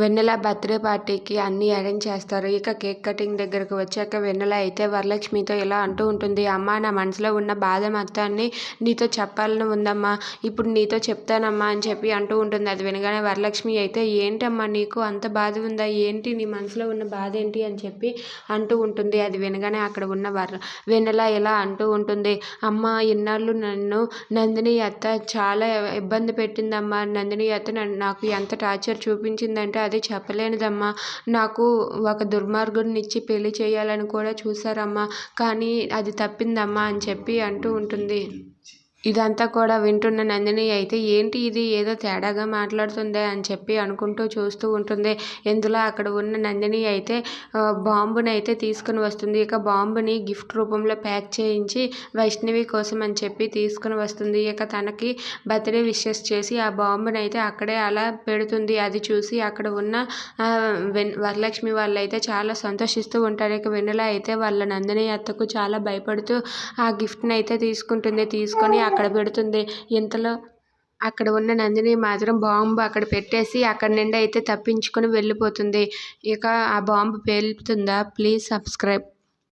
వెన్నెల birthday పార్టీకి అన్నీ arrange చేస్తారు. ఇక కేక్ కటింగ్ దగ్గరకు వచ్చాక వెన్నెల అయితే వరలక్ష్మితో ఇలా అంటూ ఉంటుంది అమ్మా నా మనసులో ఉన్న బాధ మొత్తాన్ని నీతో చెప్పాలని ఉందమ్మా. ఇప్పుడు నీతో చెప్తానమ్మా అని చెప్పి అంటూ ఉంటుంది. అది వినగానే వరలక్ష్మి అయితే ఏంటమ్మా నీకు అంత బాధ ఉందా? ఏంటి నీ మనసులో ఉన్న బాధ ఏంటి? అని చెప్పి అంటూ ఉంటుంది. అది వినగానే అక్కడ ఉన్న వర వెన్నెల ఇలా అంటూ ఉంటుంది అమ్మ ఇన్నాళ్ళు నన్ను నందిని అత్త చాలా ఇబ్బంది పెట్టిందమ్మా. నందిని అత్త నన్ను నాకు ఎంత టార్చర్ చూపించిందంటే అది చెప్పలేనిదమ్మా. నాకు ఒక దుర్మార్గుడినిచ్చి పెళ్ళి చేయాలని కూడా చూసారమ్మా కానీ అది తప్పిందమ్మా అని చెప్పి అంటూ ఉంటుంది. ఇదంతా కూడా వింటున్న నందిని అయితే ఏంటి ఇది? ఏదో తేడాగా మాట్లాడుతుందే అని చెప్పి అనుకుంటూ చూస్తూ ఉంటుంది. ఇందులో అక్కడ ఉన్న నందిని అయితే బాంబుని అయితే తీసుకుని వస్తుంది. ఇక బాంబుని గిఫ్ట్ రూపంలో ప్యాక్ చేయించి వైష్ణవి కోసం అని చెప్పి తీసుకుని వస్తుంది. ఇక తనకి బర్త్డే విషెస్ చేసి ఆ బాంబుని అయితే అక్కడే అలా పెడుతుంది. అది చూసి అక్కడ ఉన్న వెన్ వరలక్ష్మి వాళ్ళు అయితే చాలా సంతోషిస్తూ ఉంటారు. ఇక వెన్నెల అయితే వాళ్ళ నందిని అత్తకు చాలా భయపడుతూ ఆ గిఫ్ట్ని అయితే తీసుకుంటుంది. తీసుకొని అక్కడ పెడుతుంది. ఇంతలో అక్కడ ఉన్న నందిని మాత్రం బాంబు అక్కడ పెట్టేసి అక్కడ నుండి అయితే తప్పించుకుని వెళ్ళిపోతుంది. ఇక ఆ బాంబు పేలుతుందా? Please subscribe